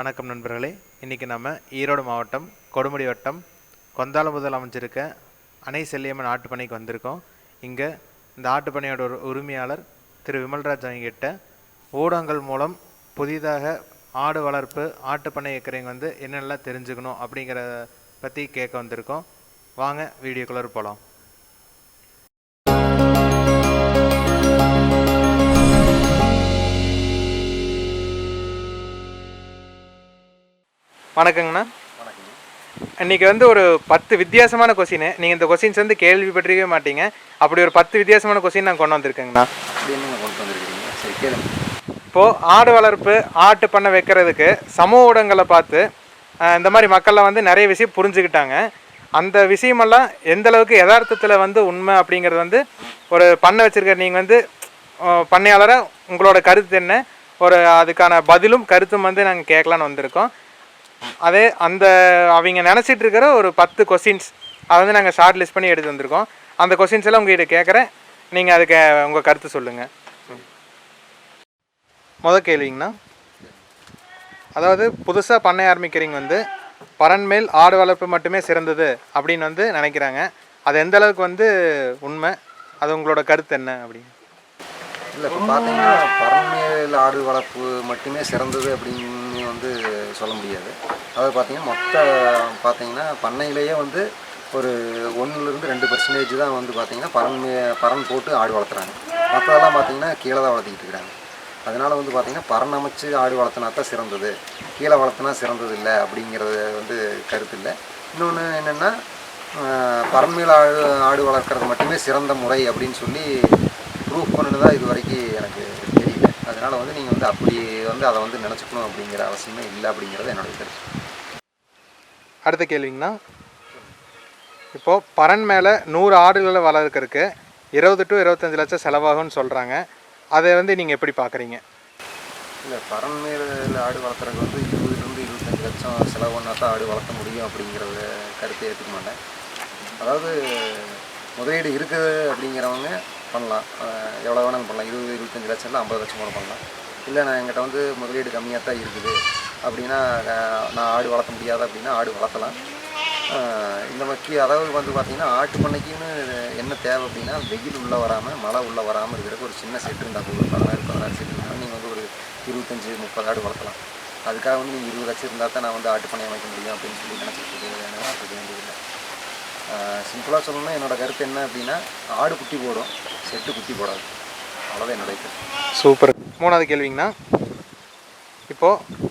வணக்கம் நண்பர்களே. இன்றைக்கி நம்ம ஈரோடு மாவட்டம் கொடுமுடி வட்டம் கொந்தாலமுதல் அமைஞ்சிருக்க அணை செல்லியம்மன் ஆட்டுப்பண்ணைக்கு வந்திருக்கோம். இங்கே இந்த ஆட்டுப்பண்ணையோட ஒரு உரிமையாளர் திரு விமல்ராஜ் அவங்ககிட்ட ஊடகங்கள் மூலம் புதிதாக ஆடு வளர்ப்பு ஆட்டுப்பண்ணை இருக்கிறவங்க வந்து என்னென்னலாம் தெரிஞ்சுக்கணும் அப்படிங்கிறத பற்றி கேட்க வந்திருக்கோம். வாங்க வீடியோக்குள்ளே போகலாம் வணக்கங்கண்ணா. வணக்கங்க. இன்னைக்கு வந்து ஒரு பத்து வித்தியாசமான கொஸ்டின். நீங்கள் இந்த கொஸ்டின்ஸ் வந்து கேள்விப்பட்டிருக்கவே மாட்டீங்க. அப்படி ஒரு பத்து வித்தியாசமான கொஸ்டின் நான் கொண்டு வந்திருக்கேங்கண்ணா. கொண்டு சரி கேளுங்க. இப்போது ஆடு வளர்ப்பு ஆட்டு பண்ணை வைக்கிறதுக்கு சமூக ஊடகங்களை பார்த்து இந்த மாதிரி மக்கள்லாம் வந்து நிறைய விஷயம் புரிஞ்சுக்கிட்டாங்க. அந்த விஷயமெல்லாம் எந்த அளவுக்கு யதார்த்தத்தில் வந்து உண்மை அப்படிங்கிறது வந்து ஒரு பண்ணை வச்சிருக்கிற நீங்கள் வந்து பண்ணையாளராக உங்களோட கருத்து என்ன? ஒரு அதுக்கான பதிலும் கருத்தும் வந்து நாங்கள் கேட்கலான்னு வந்திருக்கோம். அதே அந்த அவங்க நினச்சிட்டு இருக்கிற ஒரு பத்து கொஸ்டின்ஸ் அதை வந்து நாங்கள் ஷார்ட் லிஸ்ட் பண்ணி எடுத்து வந்திருக்கோம். அந்த கொஸ்டின்ஸ் எல்லாம் உங்ககிட்ட கேட்குறேன். நீங்கள் அதுக்கு உங்கள் கருத்து சொல்லுங்கள் முதல் கேள்விங்கண்ணா. அதாவது புதுசாக பண்ணை ஆரம்பிக்கிறீங்க வந்து பரன்மேல் ஆடு வளர்ப்பு மட்டுமே சிறந்தது அப்படின்னு வந்து நினைக்கிறாங்க. அது எந்த அளவுக்கு வந்து உண்மை? அது உங்களோட கருத்து என்ன அப்படின்னு? இல்லை இப்போ பார்த்தீங்கன்னா பரண்மேல் ஆடு வளர்ப்பு மட்டுமே சிறந்தது அப்படின்னு வந்து சொல்ல முடியாது. அதாவது பார்த்தீங்கன்னா மொத்த பார்த்தீங்கன்னா பண்ணையிலேயே வந்து ஒரு ஒன்றுலேருந்து ரெண்டு பர்சன்டேஜ் தான் வந்து பார்த்திங்கன்னா பரண்மே பரன் போட்டு ஆடு வளர்த்துறாங்க. மற்றதெல்லாம் பார்த்தீங்கன்னா கீழே தான் வளர்த்திக்கிட்டு இருக்கிறாங்க அதனால் வந்து பார்த்திங்கன்னா பரன் அமைச்சு ஆடு வளர்த்துனா தான் சிறந்தது. கீழே வளர்த்துனா சிறந்தது இல்லை அப்படிங்கிறது வந்து கருத்து இல்லை. இன்னொன்று என்னென்னா பரண்மேல் ஆடு ஆடு வளர்க்குறது மட்டுமே சிறந்த முறை அப்படின்னு சொல்லி ப்ரூஃப் தான் இது வரைக்கும் எனக்கு அதனால் வந்து நீங்கள் வந்து அப்படி வந்து அதை வந்து நினச்சிக்கணும் அப்படிங்கிற அவசியமே இல்லை அப்படிங்கிறது என்னுடைய கருத்து. அடுத்த கேள்விங்கண்ணா. இப்போது பரன் மேலே நூறு ஆடுகளை வளர்க்கறதுக்கு இருபது டு இருபத்தஞ்சு லட்சம் செலவாகும்னு சொல்கிறாங்க அதை வந்து நீங்கள் எப்படி பார்க்குறீங்க இல்லை பரண்மேல் ஆடு வளர்த்துறதுக்கு வந்து இருபதுலேருந்து இருபத்தஞ்சி லட்சம் செலவு பண்ணா தான் ஆடு வளர்த்த முடியும் அப்படிங்கிறத கருத்தை ஏற்றுக்க மாட்டேன். அதாவது முதலீடு இருக்குது அப்படிங்கிறவங்க பண்ணலாம். எவ்வளோ வேணாலும் பண்ணலாம். இருபது இருபத்தஞ்சி லட்சம்ல ஐம்பது லட்சம் கூட பண்ணலாம். இல்லை நான் என்கிட்ட வந்து முதலீடு கம்மியாக தான் இருக்குது. அப்படின்னா நான் ஆடு வளர்த்த முடியாது அப்படின்னா ஆடு வளர்த்தலாம். இந்த மக்கி அதாவது வந்து பார்த்திங்கன்னா ஆட்டு பண்ணைக்குன்னு என்ன தேவை அப்படின்னா வெயில் உள்ளே வராமல் மழை உள்ளே வராமல் இருக்கிறதுக்கு ஒரு சின்ன செட்டு இருந்தால் போதும். பதினாறு பதினாறு செட்டு இருந்தால் நீங்கள் வந்து ஒரு இருபத்தஞ்சி முப்பது ஆடு வளர்த்தலாம். அதுக்காக வந்து நீங்கள் இருபது லட்சம் இருந்தால் தான் நான் வந்து ஆட்டு பண்ணை அமைக்க முடியும் அப்படின்னு சொல்லி நினச்சிட்டு இருக்க வேண்டியதில்லை சிம்பிளாக சொல்லணும்னா என்னோட கருத்து என்ன அப்படின்னா ஆடு குட்டி போடும் செட்டு குட்டி போடாது. அவ்வளோதான் என்னுடைய கருத்து. சூப்பர். மூணாவது கேள்விங்கண்ணா. இப்போது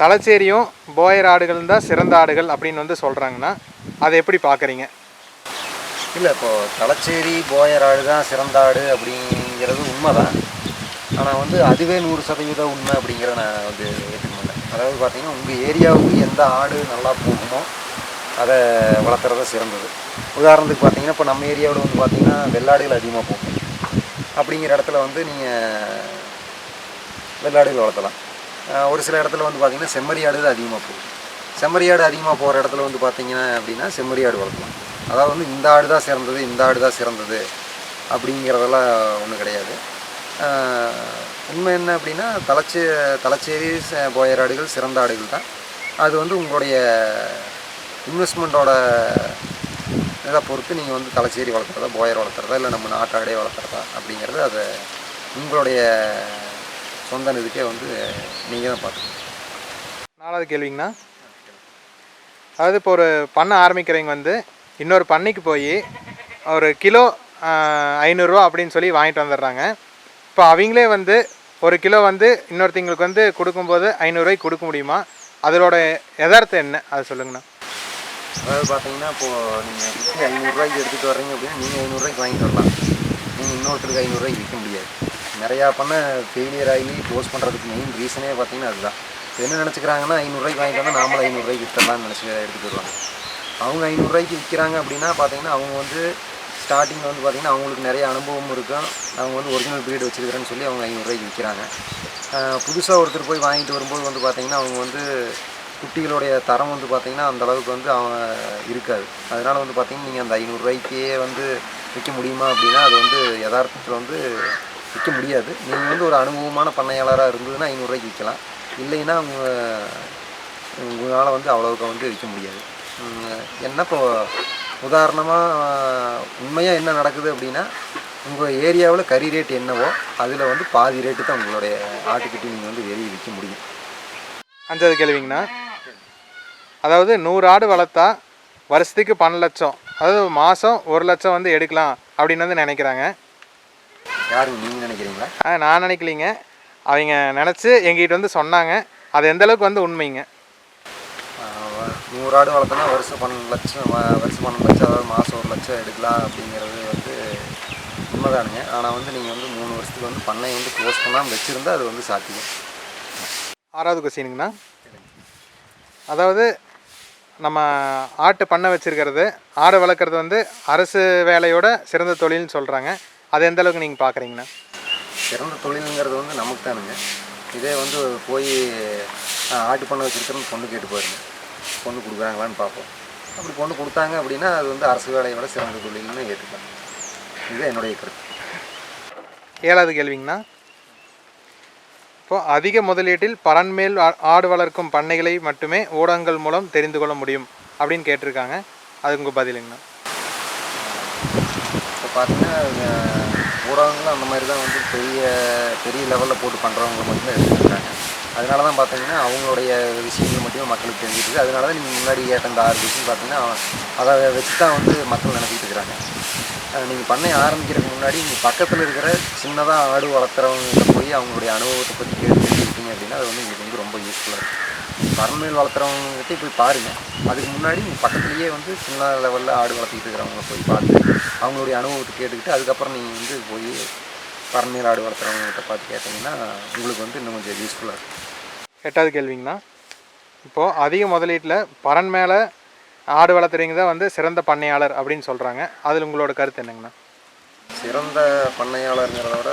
தலைச்சேரியும் போயர் ஆடுகள் தான் சிறந்த ஆடுகள் அப்படின்னு வந்து சொல்கிறாங்கன்னா அதை எப்படி பார்க்குறீங்க? இல்லை இப்போது தலைச்சேரி போயர் ஆடு தான் சிறந்த ஆடு அப்படிங்கிறது உண்மைதான். ஆனால் வந்து அதுவே நூறு சதவீதம் உண்மை அப்படிங்கிறத நான் வந்து ஏற்றுக்க மாட்டேன். அதாவது பார்த்தீங்கன்னா உங்கள் ஏரியாவுக்கு எந்த ஆடு நல்லா போகுமோ அதை வளர்த்துறது சிறந்தது. உதாரணத்துக்கு பார்த்தீங்கன்னா இப்போ நம்ம ஏரியாவில் வந்து பார்த்திங்கன்னா வெள்ளாடுகள் அதிகமாக போகும். அப்படிங்கிற இடத்துல வந்து நீங்கள் வெள்ளாடுகள் வளர்த்தலாம் ஒரு சில இடத்துல வந்து பார்த்திங்கன்னா செம்மறியாடு தான் அதிகமாக போகும். செம்மறியாடு அதிகமாக போகிற இடத்துல வந்து பார்த்தீங்கன்னா அப்படின்னா செம்மறியாடு வளர்க்கலாம். அதாவது வந்து இந்த ஆடு தான் சிறந்தது இந்த ஆடு தான் சிறந்தது அப்படிங்கிறதெல்லாம் ஒன்றும் கிடையாது. உண்மை என்ன அப்படின்னா தலைச்சே தலைச்சேரி ச- போயர் ஆடுகள் சிறந்த ஆடுகள் தான். அது வந்து உங்களுடைய இன்வெஸ்ட்மெண்ட்டோட இதை பொறுத்து நீங்கள் வந்து தலைச்சேரி வளர்க்குறதா போயர் வளர்க்குறதா இல்லை நம்ம நாட்டாடே வளர்க்குறதா அப்படிங்கிறது அதை உங்களுடைய சொந்த இதுக்கே வந்து நீங்கள் தான் பார்த்துக்கணும் நாலாவது கேள்விங்கண்ணா. அதாவது இப்போ ஒரு பண்ணை ஆரம்பிக்கிறவங்க வந்து இன்னொரு பண்ணைக்கு போய் ஒரு கிலோ ஐநூறுரூவா அப்படின்னு சொல்லி வாங்கிட்டு வந்துடுறாங்க. இப்போ அவங்களே வந்து ஒரு கிலோ வந்து இன்னொருத்தங்களுக்கு வந்து கொடுக்கும்போது ஐநூறுரூவாய்க்கு கொடுக்க முடியுமா? அதோட எதார்த்தம் என்ன? அதை சொல்லுங்கண்ணா. அதாவது பார்த்தீங்கன்னா இப்போது நீங்கள் விற்று ஐநூறுரூவாய்க்கு எடுத்துகிட்டு வர்றீங்க அப்படின்னா நீங்கள் ஐநூறுரூவாய்க்கு வாங்கிட்டு வரலாம். நீங்கள் இன்னொருத்தருக்கு ஐநூறுரூவாய்க்கு விற்க முடியாது. நிறையா பண்ண ஃபெயிலியர் ஆகி க்ளோஸ் பண்ணுறதுக்கு மெயின் ரீசனே பார்த்தீங்கன்னா அதுதான். என்ன நினச்சிக்கிறாங்கன்னா ஐநூறுரூவாய்க்கு வாங்கிட்டு வந்தால் நாமளும் ஐநூறுரூவாய்க்கு விற்றலாம்னு நினச்சி எடுத்துகிட்டு வருவாங்க. அவங்க ஐநூறுரூவாய்க்கு விற்கிறாங்க அப்படின்னா பார்த்தீங்கன்னா அவங்க வந்து ஸ்டார்டிங்கில் வந்து பார்த்திங்கன்னா அவங்களுக்கு நிறைய அனுபவம் இருக்கும் அவங்க வந்து ஒரிஜினல் பீரியட் வச்சுருக்கிறேன்னு சொல்லி அவங்க ஐநூறுரூவாய்க்கு விற்கிறாங்க புதுசாக ஒருத்தர் போய் வாங்கிட்டு வரும்போது வந்து பார்த்திங்கன்னா அவங்க வந்து குட்டிகளுடைய தரம் வந்து பார்த்திங்கன்னா அந்தளவுக்கு வந்து அவன் இருக்காது. அதனால் வந்து பார்த்திங்கன்னா நீங்கள் அந்த ஐநூறுரூவாய்க்கே வந்து விற்க முடியுமா அப்படின்னா அது வந்து யதார்த்தத்தில் வந்து விற்க முடியாது. நீங்கள் வந்து ஒரு அனுபவமான பண்ணையாளராக இருந்ததுன்னா ஐநூறுரூவாய்க்கு விற்கலாம் இல்லைன்னா உங்கள் உங்களால் வந்து அவ்வளோவுக்கு வந்து விற்க முடியாது. என்ன இப்போ உதாரணமாக உண்மையாக என்ன நடக்குது அப்படின்னா உங்கள் ஏரியாவில் கறி ரேட் என்னவோ அதில் வந்து பாதி ரேட்டு தான் உங்களுடைய ஆட்டுக்குட்டி நீங்கள் வந்து வெளியே விற்க முடியும். அஞ்சாவது கேள்விங்கண்ணா. அதாவது நூறு ஆடு வளர்த்தா வருஷத்துக்கு பன்னெண்டு லட்சம் அதாவது மாதம் ஒரு லட்சம் வந்து எடுக்கலாம் அப்படின்னு வந்து நினைக்கிறாங்க. யாருங்க நீங்கள் நினைக்கிறீங்களா? ஆ, நான் நினைக்கலிங்க. அவங்க நினச்சி எங்ககிட்ட வந்து சொன்னாங்க. அது எந்த அளவுக்கு வந்து உண்மைங்க? நூறு ஆடு வளர்த்தோன்னா வருஷம் பன்னெண்டு லட்சம் வருஷம் பன்னெண்டு லட்சம் அதாவது மாதம் ஒரு லட்சம் எடுக்கலாம் அப்படிங்கிறது வந்து உண்மைதானுங்க. ஆனால் வந்து நீங்கள் வந்து மூணு வருஷத்துக்கு வந்து பண்ணையை வந்து க்ளோஸ் பண்ணாமல் வச்சுருந்தா அது வந்து சாத்தியம். ஆறாவது கொஸ்டினுங்கண்ணா அதாவது நம்ம ஆட்டு பண்ணை வச்சுருக்கிறது ஆடு வளர்க்குறது வந்து அரசு வேலையோட சிறந்த தொழில்னு சொல்கிறாங்க அது எந்த அளவுக்கு நீங்கள் பார்க்குறீங்கண்ணா சிறந்த தொழிலுங்கிறது வந்து நமக்கு தானுங்க. இதே வந்து போய் ஆட்டு பண்ணை வச்சுருக்கிறோன்னு பொண்ணு கேட்டு பாருங்க. பொண்ணு கொடுக்குறாங்களான்னு பார்ப்போம். அப்படி பொண்ணு கொடுத்தாங்க அப்படின்னா அது வந்து அரசு வேலையை விட சிறந்த தொழில்னு ஏற்றுக்கலாம் இதுதான் என்னுடைய கருத்து. ஏழாவது கேள்விங்கண்ணா. இப்போ அதிக முதலீட்டில் பரன்மேல் ஆடு வளர்க்கும் பண்ணைகளை மட்டுமே ஊடகங்கள் மூலம் தெரிந்து கொள்ள முடியும் அப்படின்னு கேட்டிருக்காங்க. அதுக்கு உங்கள் பதிலுங்கண்ணா இப்போ பார்த்தீங்கன்னா ஊடகங்களும் அந்த மாதிரி தான் வந்து பெரிய பெரிய லெவலில் போட்டு பண்ணுறவங்க மட்டும்தான் எடுத்துருக்காங்க. அதனால தான் பார்த்தீங்கன்னா அவங்களுடைய விஷயங்கள் மட்டுமே மக்களுக்கு தெரிஞ்சிருக்கு. அதனால தான் நீங்கள் முன்னாடி கேட்ட இந்த ஆறு விஷயம் பார்த்தீங்கன்னா அதை வச்சு தான் வந்து மக்கள் நினைச்சிட்டு இருக்கிறாங்க. நீங்கள் பண்ண ஆரம்பிக்கிறதுக்கு முன்னாடி நீங்கள் பக்கத்தில் இருக்கிற சின்னதாக ஆடு வளர்த்துறவங்க போய் அவங்களுடைய அனுபவத்தை பற்றி கேட்டு தெரிஞ்சுக்கிட்டீங்க அப்படின்னா அது வந்து உங்களுக்கு வந்து ரொம்ப யூஸ்ஃபுல்லாக இருக்கும். பரண்மையில் வளர்த்துறவங்ககிட்ட போய் பாருங்கள் அதுக்கு முன்னாடி நீங்கள் பக்கத்துலேயே வந்து சின்ன லெவலில் ஆடு வளர்த்திட்டு இருக்கிறவங்கள போய் பார்த்து அவங்களுடைய அனுபவத்தை கேட்டுக்கிட்டு அதுக்கப்புறம் நீங்கள் வந்து போய் பரண்மையில் ஆடு வளர்த்துறவங்ககிட்ட பார்த்து கேட்டிங்கன்னா உங்களுக்கு வந்து இன்னும் கொஞ்சம் யூஸ்ஃபுல்லாக இருக்கும். எட்டாவது கேள்விங்கண்ணா. இப்போது அதிக முதலீட்டில் பரன் மேலே ஆடு வளர்த்துறவங்க தான் வந்து சிறந்த பண்ணையாளர் அப்படின்னு சொல்கிறாங்க அதில் உங்களோட கருத்து என்னங்கண்ணா? சிறந்த பண்ணையாளருங்கிறத விட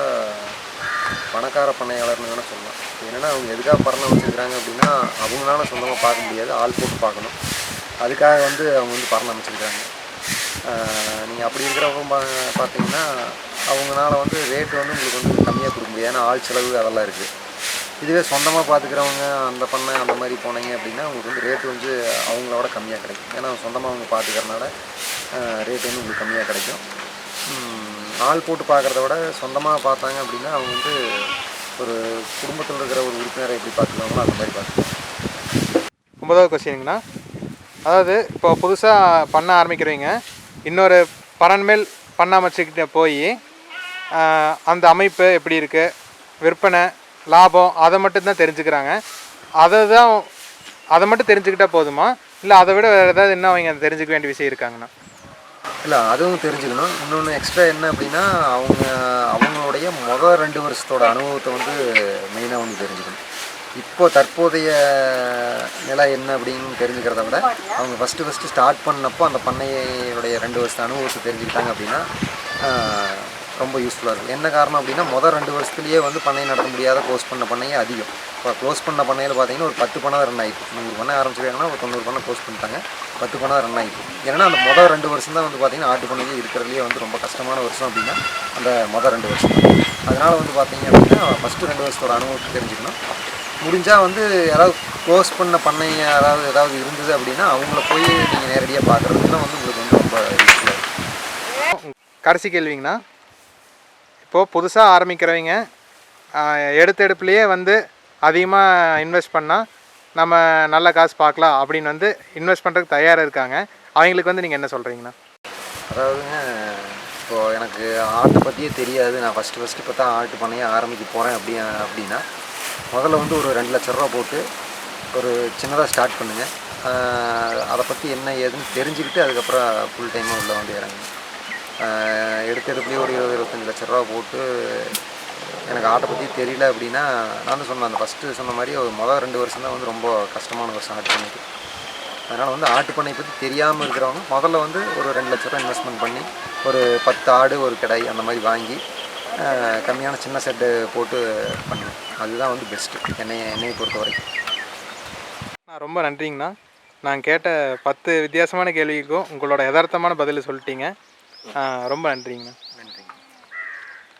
பணக்கார பண்ணையாளர்னு வேணால் சொல்லலாம். என்னென்னா அவங்க எதுக்காக பரணை வச்சுருக்காங்க அப்படின்னா அவங்களால சொந்தமாக பார்க்க முடியாது. ஆள் போட்டு பார்க்கணும். அதுக்காக வந்து அவங்க வந்து பரணை அமைச்சிருக்காங்க நீங்கள் அப்படி இருக்கிறவங்க பா பார்த்தீங்கன்னா அவங்களால வந்து ரேட்டு வந்து உங்களுக்கு வந்து கம்மியாக கொடுக்க முடியாது. ஏன்னா ஆள் செலவு அதெல்லாம் இருக்குது இதுவே சொந்தமாக பார்த்துக்கிறவங்க அந்த பண்ணை அந்த மாதிரி போனீங்க அப்படின்னா உங்களுக்கு வந்து ரேட் வந்து அவங்களோட கம்மியாக கிடைக்கும். ஏன்னா சொந்தமாக அவங்க பார்த்துக்கறனால ரேட் வந்து உங்களுக்கு கம்மியாக கிடைக்கும். ஆள் போட்டு பார்க்குறத விட சொந்தமாக பார்த்தாங்க அப்படின்னா அவங்க வந்து ஒரு குடும்பத்தில் இருக்கிற ஒரு உறுப்பினரை எப்படி பார்த்துக்குவாங்களோ அந்த மாதிரி பார்த்துக்குவாங்க ஒன்பதாவது கொஸ்டினுங்கண்ணா அதாவது இப்போ புதுசாக பண்ண ஆரம்பிக்கிறவங்க இன்னொரு பரன்மேல் பண்ண அமைச்சுக்கிட்ட போய் அந்த அமைப்பு எப்படி இருக்குது விற்பனை லாபம் அதை மட்டும்தான் தெரிஞ்சுக்கிறாங்க. அதை தான் அதை மட்டும் தெரிஞ்சுக்கிட்டால் போதுமா? இல்லை அதை விட வேறு ஏதாவது இன்னும் அவங்க தெரிஞ்சுக்க வேண்டிய விஷயம் இருக்காங்கண்ணா இல்லை அதுவும் தெரிஞ்சுக்கணும். இன்னொன்று எக்ஸ்ட்ரா என்ன அப்படின்னா அவங்க அவங்களுடைய மொதல் ரெண்டு வருஷத்தோட அனுபவத்தை வந்து மெயினாக வந்து தெரிஞ்சுக்கணும். இப்போ தற்போதைய நிலை என்ன அப்படின்னு தெரிஞ்சுக்கிறத விட அவங்க ஃபஸ்ட்டு ஃபஸ்ட்டு ஸ்டார்ட் பண்ணப்போ அந்த பண்ணையுடைய ரெண்டு வருஷத்து அனுபவத்தை தெரிஞ்சுக்கிட்டாங்க அப்படின்னா ரொம்ப யூஸ்ஃபுல்லாக இருக்கும் என்ன காரணம் அப்படின்னா முதல் ரெண்டு வருஷத்துலேயே வந்து பண்ணை நடத்த முடியாத க்ளோஸ் பண்ண பண்ணையே அதிகம். இப்போ க்ளோஸ் பண்ண பண்ணையில் பார்த்தீங்கன்னா ஒரு பத்து பண்ணை ரன் ஆகிட்டு நூறு பண்ணை ஆரம்பிச்சிருக்காங்கன்னா ஒரு தொண்ணூறு பண்ணை க்ளோஸ் பண்ணிட்டாங்க. பத்து பண்ணை ரன் ஆகிட்டு ஏன்னா அந்த முதல் ரெண்டு வருஷம் தான் வந்து பார்த்தீங்கன்னா ஆட்டு பண்ணையே இருக்கிறதுலேயே வந்து ரொம்ப கஷ்டமான வருஷம் அப்படின்னா அந்த முதல் ரெண்டு வருஷம். அதனால் வந்து பார்த்தீங்க அப்படின்னா ஃபஸ்ட்டு ரெண்டு வருஷத்தோட அனுபவத்தை தெரிஞ்சுக்கணும். முடிஞ்சால் வந்து யாராவது க்ளோஸ் பண்ண பண்ணை யாராவது ஏதாவது இருந்தது அப்படின்னா அவங்கள போய் நீங்கள் நேரடியாக பார்க்குறதுலாம் வந்து உங்களுக்கு வந்து ரொம்ப யூஸ்ஃபுல்லாக இருக்கும் கடைசி கேள்விங்கண்ணா. இப்போது புதுசாக ஆரம்பிக்கிறவங்க எடுத்தெடுப்புலேயே வந்து அதிகமாக இன்வெஸ்ட் பண்ணால் நம்ம நல்ல காசு பார்க்கலாம் அப்படின்னு வந்து இன்வெஸ்ட் பண்ணுறதுக்கு தயாராக இருக்காங்க. அவங்களுக்கு வந்து நீங்கள் என்ன சொல்கிறீங்கண்ணா அதாவதுங்க இப்போது எனக்கு ஆர்ட்டை பற்றியே தெரியாது. நான் ஃபஸ்ட்டு ஃபஸ்ட்டு இப்போ தான் ஆர்ட் பண்ணையே ஆரம்பிக்க போகிறேன் அப்படி அப்படின்னா முதல்ல வந்து ஒரு ரெண்டு லட்ச ரூபா போட்டு ஒரு சின்னதாக ஸ்டார்ட் பண்ணுங்கள் அதை பற்றி என்ன ஏதுன்னு தெரிஞ்சுக்கிட்டு அதுக்கப்புறம் ஃபுல் டைமாக உள்ள வந்து இறங்குங்க. ஆஹ் ஒரு இருபது இருபத்தஞ்சி லட்ச ரூபா போட்டு எனக்கு ஆட்டை பற்றி தெரியல அப்படின்னா நான் சொன்னேன் அந்த ஃபஸ்ட்டு சொன்ன மாதிரி ஒரு மொதல் ரெண்டு வருஷம் தான் வந்து ரொம்ப கஷ்டமான வருஷம் ஆட்டு பண்ணிக்கு அதனால் வந்து ஆட்டு பண்ணை பற்றி தெரியாமல் இருக்கிறவங்க முதல்ல வந்து ஒரு ரெண்டு லட்ச ரூபா இன்வெஸ்ட்மெண்ட் பண்ணி ஒரு பத்து ஆடு ஒரு கிடாய் அந்த மாதிரி வாங்கி கம்மியான சின்ன செட்டு போட்டு பண்ணுவேன் அதுதான் வந்து பெஸ்ட்டு என்னை என்னையை பொறுத்த வரைக்கும். நான் ரொம்ப நன்றிங்கண்ணா. நான் கேட்ட பத்து வித்தியாசமான கேள்விக்கும் உங்களோட யதார்த்தமான பதில் சொல்லிட்டீங்க. ஆ ரொம்ப நன்றிங்கண்ணா